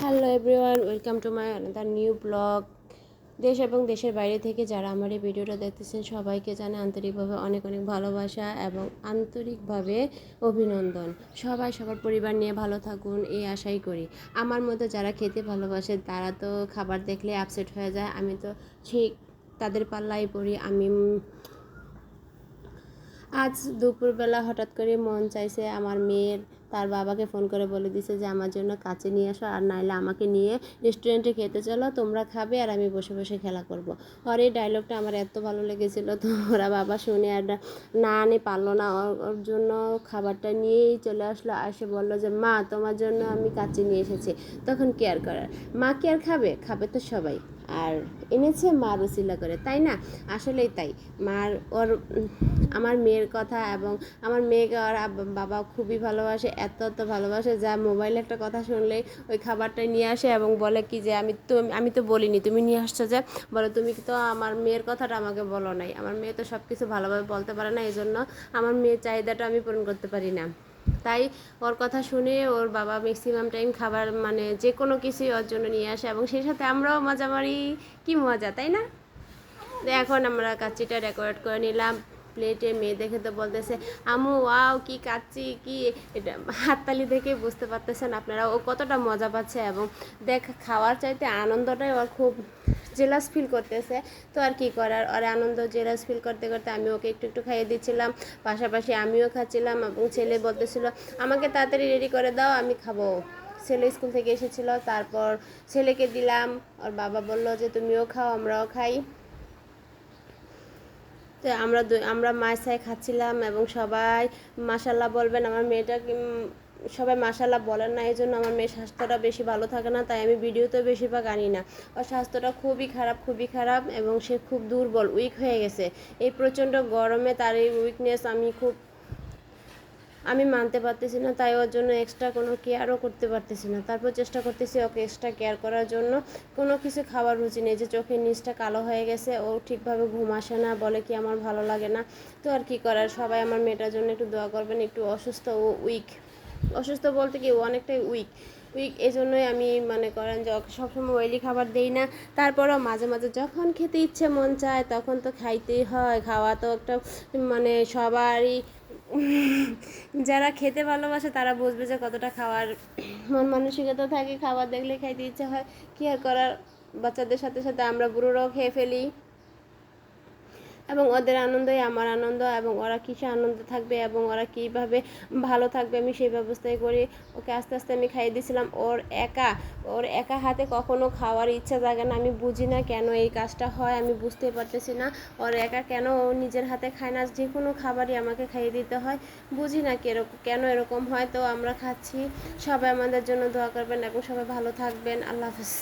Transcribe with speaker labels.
Speaker 1: Hello everyone welcome to my another new blog দেশ এবং দেশের বাইরে থেকে যারা আমার এই ভিডিওটা দেখতেছেন, সবাইকে জানে আন্তরিকভাবে অনেক অনেক ভালোবাসা এবং আন্তরিকভাবে অভিনন্দন। সবাই সবার পরিবার নিয়ে ভালো থাকুন, এই আশাই করি। আমার মতো যারা খেতে ভালোবাসে, তারা তো খাবার দেখলে আপসেট হয়ে যায়। আমি তো ঠিক তাদের পাল্লাই পড়ি, আমি আজ দুপুরবেলা হঠাৎ করে মন চাইছে আমার মেয়ের, তার বাবাকে ফোন করে বলে দিছে যে, আমার জন্য কাছে নিয়ে আসো আর নাইলে আমাকে নিয়ে রেস্টুরেন্টে খেতে চলো, তোমরা খাবে আর আমি বসে বসে খেলা করব। আর এই ডায়লগটা আমার এত ভালো লেগেছিল, তো ওরা বাবা শুনে আর না আনে পারল না। ওর- জন্য খাবারটা নিয়েই চলে আসলো এসে বলল যে, মা, তোমার জন্য আমি কাছে নিয়ে এসেছি। তখন কেয়ার করার, মা কেয়ার খাবে? খাবে তো সবাই। আর এনেছে, মা রুসিলা করে। তাই না? আসলেই তাই। মার, ওর, আমার মেয়ের কথা এবং আমার মেয়েকে ওর বাবা খুবই ভালোবাসে, এত এত ভালোবাসে যা মোবাইলে একটা কথা শুনলেই ওই খাবারটা নিয়ে আসে এবং বলে কি যে, আমি তো আমি তো বলিনি, তুমি নিয়ে আসছো যে? বলো, তুমি তো আমার মেয়ের কথাটা আমাকে বলো নাই। আমার মেয়ে তো সব কিছু ভালোভাবে বলতে পারে না এই জন্য আমার মেয়ের চাহিদাটা আমি পূরণ করতে পারি না। তাই ওর কথা শুনে ওর বাবা ম্যাক্সিমাম টাইম খাবার মানে যে কোনো কিছুই ওর জন্য নিয়ে আসে এবং সেই সাথে আমরাও মজা মারি। কি মজা, তাই না? এখন আমরা কাচ্চিটা ডেকোরেট করে নিলাম। প্লেটে মেয়ে দেখে তো বলতেছে আমু ওয়াও কি কাচ্চি, কি এটা হাততালি দেখে বুঝতে পারতেছেন আপনারা ও কতটা মজা পাচ্ছে এবং দেখ, খাওয়ার চাইতে আনন্দটাই ওর খুব জেলাস ফিল করতেছে। তো আর কি করার? ওর আনন্দ জেলাস ফিল করতে করতে আমি ওকে একটু একটু খাইয়ে দিচ্ছিলাম। পাশাপাশি আমিও খাচ্ছিলাম এবং ছেলে বলতেছিল, আমাকে তাড়াতাড়ি রেডি করে দাও, আমি খাব। ছেলে স্কুল থেকে এসেছিল, তারপর ছেলেকে দিলাম। ওর বাবা বলল যে, তুমিও খাও, আমরাও খাই। তো আমরা আমরা মায়ের সাথে খাচ্ছিলাম এবং সবাই মাসাল্লাহ বলবেন আমার মেয়েটা সবাই মাসাল্লাহ বলেন না এই জন্য আমার মেয়ের স্বাস্থ্যটা বেশি ভালো থাকে না, তাই আমি ভিডিওতে বেশিরভাগ আনি না। ওর স্বাস্থ্যটা খুবই খারাপ খুবই খারাপ এবং সে খুব দুর্বল উইক হয়ে গেছে। এই প্রচণ্ড গরমে তার এই উইকনেস আমি খুব, আমি মানতে পারতেছি না, তাই ওর জন্য এক্সট্রা কোনো কেয়ারও করতে পারতেছি না। তারপর চেষ্টা করতেছি ওকে এক্সট্রা কেয়ার করার জন্য। কোনো কিছু খাবার রুচি নেই, যে চোখের নিচটা কালো হয়ে গেছে, ও ঠিকভাবে ঘুম আসে না, বলে কি আমার ভালো লাগে না। তো আর কি করার, সবাই আমার মেয়েটার জন্য একটু দোয়া করবেন, একটু অসুস্থ ও উইক অসুস্থ বলতে কি অনেকটাই উইক উইক এই জন্যই আমি মনে করেন যে সবসময় অয়েলি খাবার দেই না। তারপরও মাঝে মাঝে যখন খেতে ইচ্ছে মন চায়, তখন তো খাইতেই হয়। খাওয়া তো একটা মানে সবারই যারা খেতে ভালোবাসে তারা বুঝবে যে কতটা খাওয়ার মন মানসিকতা থাকে। খাবার দেখলে খাইতে ইচ্ছে হয়। কী আর করার? বাচ্চাদের সাথে সাথে আমরা বুড়োরাও খেয়ে ফেলি। এবং ওদের আনন্দই আমার আনন্দ এবং ওরা কিসে আনন্দ থাকবে এবং ওরা কীভাবে ভালো থাকবে আমি সেই ব্যবস্থাই করি। ওকে আস্তে আস্তে আমি খাইয়ে দিয়েছিলাম। ওর একা ওর একা হাতে কখনো খাওয়ার ইচ্ছা জাগে না। আমি বুঝি না কেন এই কাজটা হয়, আমি বুঝতে পারতেছি না। ওর একা কেন ও নিজের হাতে খায় না? যে কোনো খাবারই আমাকে খাইয়ে দিতে হয়। বুঝি না কেরকম কেন এরকম হয়। তো আমরা খাচ্ছি। সবাই আমাদের জন্য দোয়া করবেন এবং সবাই ভালো থাকবেন। আল্লাহ হাফিজ।